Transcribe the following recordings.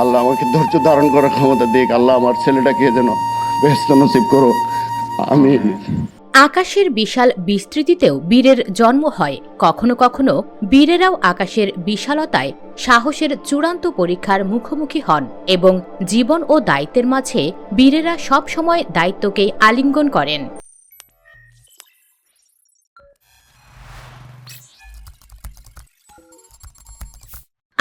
আল্লাহ আমাকে ধৈর্য ধারণ করার ক্ষমতা দিক। আল্লাহ আমার ছেলেটাকে যেন ব্যস্ত নসিব করো আমি আকাশের বিশাল বিস্তৃতিতেও বীরের জন্ম হয়। কখনো কখনো বীরেরাও আকাশের বিশালতায় সাহসের চূড়ান্ত পরীক্ষার মুখোমুখি হন এবং জীবন ও দায়িত্বের মাঝে বীরেরা সবসময় দায়িত্বকেই আলিঙ্গন করেন।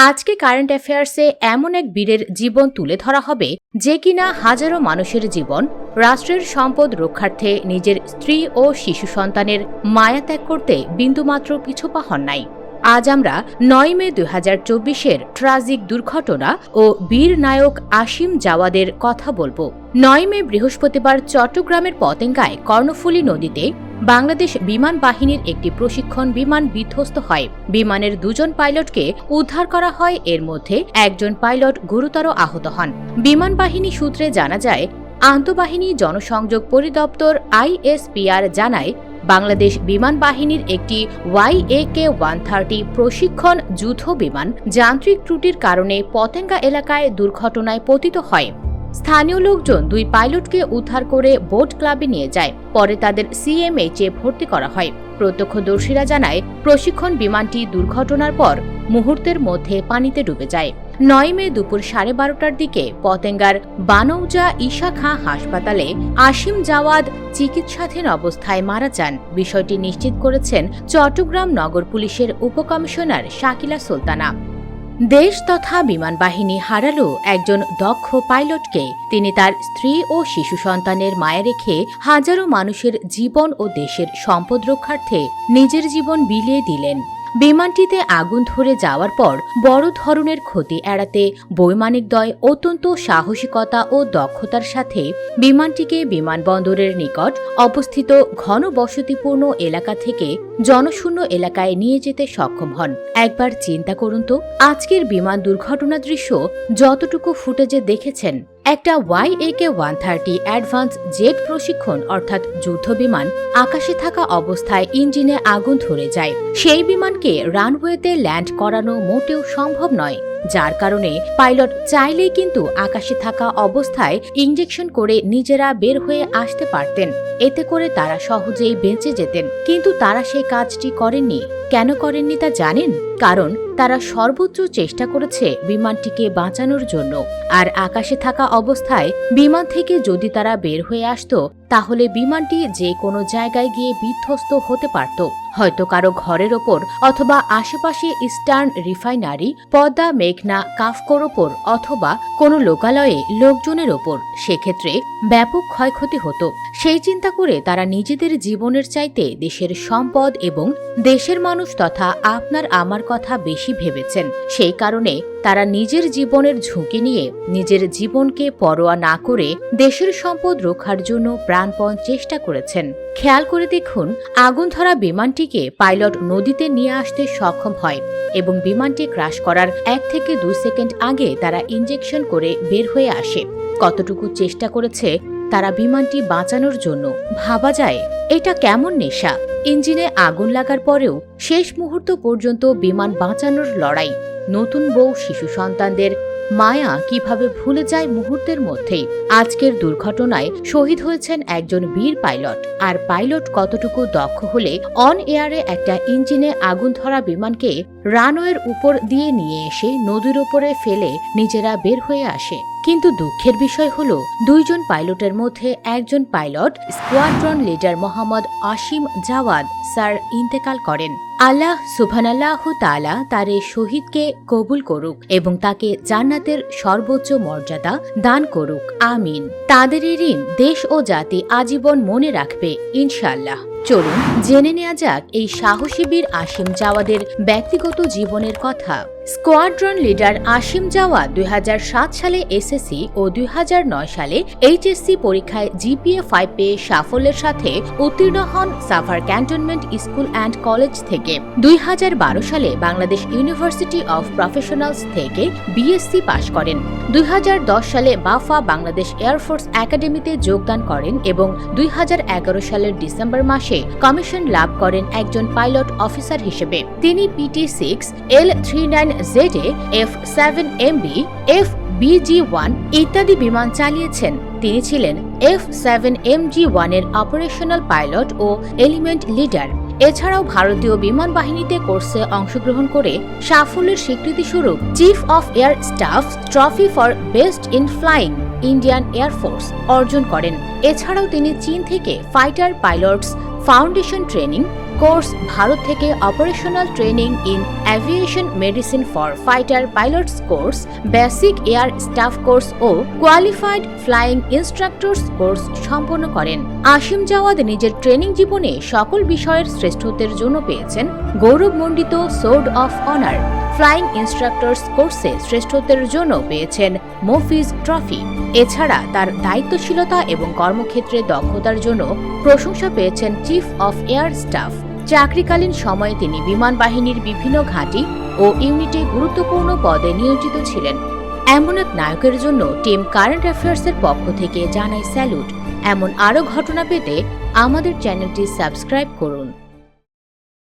আজকে কারেন্ট অ্যাফেয়ার্সে এমন এক বীরের জীবন তুলে ধরা হবে যে কিনা হাজারো মানুষের জীবন, রাষ্ট্রের সম্পদ রক্ষার্থে নিজের স্ত্রী ও শিশু সন্তানের মায়া ত্যাগ করতে বিন্দুমাত্র পিছুপা হন নাই। আজ আমরা নয় মে দুই হাজার চব্বিশের ট্রাজিক দুর্ঘটনা ও বীর নায়ক আসিম জাওয়াদের কথা বলব। নয় মে বৃহস্পতিবার চট্টগ্রামের পতেঙ্গায় কর্ণফুলী নদীতে বাংলাদেশ বিমান বাহিনীর একটি প্রশিক্ষণ বিমান বিধ্বস্ত হয়। বিমানের দুজন পাইলটকে উদ্ধার করা হয়। এর মধ্যে একজন পাইলট গুরুতর আহত হন। বিমান বাহিনী সূত্রে জানা যায়, আন্তঃবাহিনী জনসংযোগ পরিদপ্তর আইএসপিআর জানায়, বাংলাদেশ বিমান বাহিনীর একটি ওয়াইএকে ওয়ান থার্টি প্রশিক্ষণ যুদ্ধ বিমান যান্ত্রিক ত্রুটির কারণে পতেঙ্গা এলাকায় দুর্ঘটনায় পতিত হয়। স্থানীয় লোকজন দুই পাইলটকে উদ্ধার করে বোট ক্লাবে নিয়ে যায়। পরে তাদের সিএমএইচে ভর্তি করা হয়। প্রত্যক্ষদর্শীরা জানায়, প্রশিক্ষণ বিমানটি দুর্ঘটনার পর মুহূর্তের মধ্যে পানিতে ডুবে যায়। নয় মে দুপুর সাড়ে বারোটার দিকে পতেঙ্গার বানৌজা ঈশা খাঁ হাসপাতালে আসিম জাওয়াদ চিকিৎসাধীন অবস্থায় মারা যান। বিষয়টি নিশ্চিত করেছেন চট্টগ্রাম নগর পুলিশের উপকমিশনার শাকিলা সুলতানা। দেশ তথা বিমান বাহিনী হারালো একজন দক্ষ পাইলটকে। তিনি তার স্ত্রী ও শিশু সন্তানের মায়া রেখে হাজারো মানুষের জীবন ও দেশের সম্পদ রক্ষার্থে নিজের জীবন বিলিয়ে দিলেন। বিমানটিতে আগুন ধরে যাওয়ার পর বড় ধরনের ক্ষতি এড়াতে বৈমানিক বৈমানিকদ্বয় অত্যন্ত সাহসিকতা ও দক্ষতার সাথে বিমানটিকে বিমানবন্দরের নিকট অবস্থিত ঘন বসতিপূর্ণ এলাকা থেকে জনশূন্য এলাকায় নিয়ে যেতে সক্ষম হন। একবার চিন্তা করুন তো, আজকের বিমান দুর্ঘটনা দৃশ্য যতটুকু ফুটেজে দেখেছেন একটা Y A K one thirty advance jet প্রশিক্ষণ, অর্থাৎ যুদ্ধ বিমান, আকাশে থাকা অবস্থায় ইঞ্জিনে আগুন ধরে যায়। সেই বিমানকে রানওয়েতে ল্যান্ড করানো মোটেও সম্ভব নয়। যার কারণে পাইলট চাইলেই কিন্তু আকাশে থাকা অবস্থায় ইঞ্জেকশন করে নিজেরা বের হয়ে আসতে পারতেন। এতে করে তারা সহজেই বেঁচে যেতেন। কিন্তু তারা সেই কাজটি করেননি। কেন করেননি তা জানেন? কারণ তারা সর্বোচ্চ চেষ্টা করেছে বিমানটিকে বাঁচানোর জন্য। আর আকাশে থাকা অবস্থায় বিমান থেকে যদি তারা বের হয়ে আসতো তাহলে বিমানটি যে কোনো জায়গায় গিয়ে বিধ্বস্ত হতে পারত। হয়তো কারও ঘরের ওপর অথবা আশেপাশে ইস্টার্ন রিফাইনারি, পদ্মা, মেঘনা, কাফকোর ওপর অথবা কোনো লোকালয়ে লোকজনের ওপর। সেক্ষেত্রে ব্যাপক ক্ষয়ক্ষতি হতো। সেই চিন্তা করে তারা নিজেদের জীবনের চাইতে দেশের সম্পদ এবং দেশের মানুষ তথা আপনার আমার কথা বেশি ভেবেছেন। সেই কারণে তারা নিজের জীবনের ঝুঁকি নিয়ে নিজের জীবনকে পরোয়া না করে দেশের সম্পদ রক্ষার জন্য প্রাণপণ চেষ্টা করেছেন। খেয়াল করে দেখুন আগুন ধরা বিমানটিকে পাইলট নদীতে নিয়ে আসতে সক্ষম হয় এবং বিমানটি ক্রাশ করার এক থেকে দুই সেকেন্ড আগে তারা ইঞ্জেকশন করে বের হয়ে আসে। কতটুকু চেষ্টা করেছে তারা বিমানটি বাঁচানোর জন্য ভাবা যায়। এটা কেমন নেশা? ইঞ্জিনে আগুন লাগার পরেও শেষ মুহূর্ত পর্যন্ত বিমান বাঁচানোর লড়াই। নতুন বউ শিশু সন্তানদের মায়া কীভাবে ভুলে যায় মুহূর্তের মধ্যেই আজকের দুর্ঘটনায় শহীদ হয়েছেন একজন বীর পাইলট। আর পাইলট কতটুকু দক্ষ হলে অন এয়ারে একটা ইঞ্জিনে আগুন ধরা বিমানকে রানওয়ের উপর দিয়ে নিয়ে এসে নদীর উপরে ফেলে নিজেরা বের হয়ে আসে। কিন্তু দুঃখের বিষয় হলো, দুইজন পাইলটের মধ্যে একজন pilot squadron leader Mohammad Asim Jawad sir ইন্তেকাল করেন। আল্লাহ সুবহানাল্লাহ তাআলা তার এই শহীদকে কবুল করুক এবং তাকে জান্নাতের সর্বোচ্চ মর্যাদা দান করুক। আমিন। তাদের ঋণ দেশ ও জাতি আজীবন মনে রাখবে, ইনশাআল্লাহ। চলুন জেনে নেওয়া যাক এই সাহসী বীর আসিম জাওয়াদের ব্যক্তিগত জীবনের কথা। স্কোয়াড্রন লিডার আসিম জাওয়া দুই হাজার সাত সালে এসএসসি ও দুই হাজার নয় সালে এইচএসসি পরীক্ষায় জিপিএ ফাইভ পেয়ে সাফল্যের সাথে উত্তীর্ণ হন Savar cantonment school and college থেকে। দুই হাজার বারো সালে বাংলাদেশ ইউনিভার্সিটি অফ প্রফেশনালস থেকে বিএসসি পাশ করেন। দুই হাজার দশ সালে বাফা বাংলাদেশ এয়ারফোর্স একাডেমিতে যোগদান করেন এবং দুই হাজার এগারো সালের ডিসেম্বর মাসে কমিশন লাভ করেন একজন পাইলট অফিসার হিসেবে। তিনি PT six, L three nine Z F seven MB F BG one ইত্যাদি বিমান চালিয়েছেন। তিনি ছিলেন এফ সেভেন এম জি ওয়ানের অপারেশনাল পাইলট ও এলিমেন্ট লিডার এছাড়াও ভারতীয় বিমান বাহিনীতে কোর্সে অংশগ্রহণ করে সাফল্যের স্বীকৃতিস্বরূপ chief of air staff trophy for best in flying Indian air force অর্জন করেন। এছাড়াও তিনি চীন থেকে fighter pilots foundation training course Bharat থেকে operational training in aviation medicine for fighter pilots course basic air staff course O qualified flying instructors course সম্পন্ন করেন। Asim Javad নিজের ট্রেনিং জীবনে সকল বিষয়ের শ্রেষ্ঠত্বের জন্য পেয়েছেন। গৌরবমণ্ডিত sword of honour flying instructors কোর্সে শ্রেষ্ঠত্বের জন্য পেয়েছেন মফিজ ট্রফি। এছাড়া তার দায়িত্বশীলতা এবং কর্মক্ষেত্রে দক্ষতার জন্য প্রশংসা পেয়েছেন চিফ অফ এয়ার স্টাফ চাকরিকালীন সময়ে তিনি বিমান বাহিনীর বিভিন্ন ঘাঁটি ও ইউনিটে গুরুত্বপূর্ণ পদে নিয়োজিত ছিলেন। এমন এক নায়কের জন্য টিম কারেন্ট অ্যাফেয়ার্সের পক্ষ থেকে জানাই স্যালুট। এমন আরও ঘটনা পেতে আমাদের চ্যানেলটি সাবস্ক্রাইব করুন।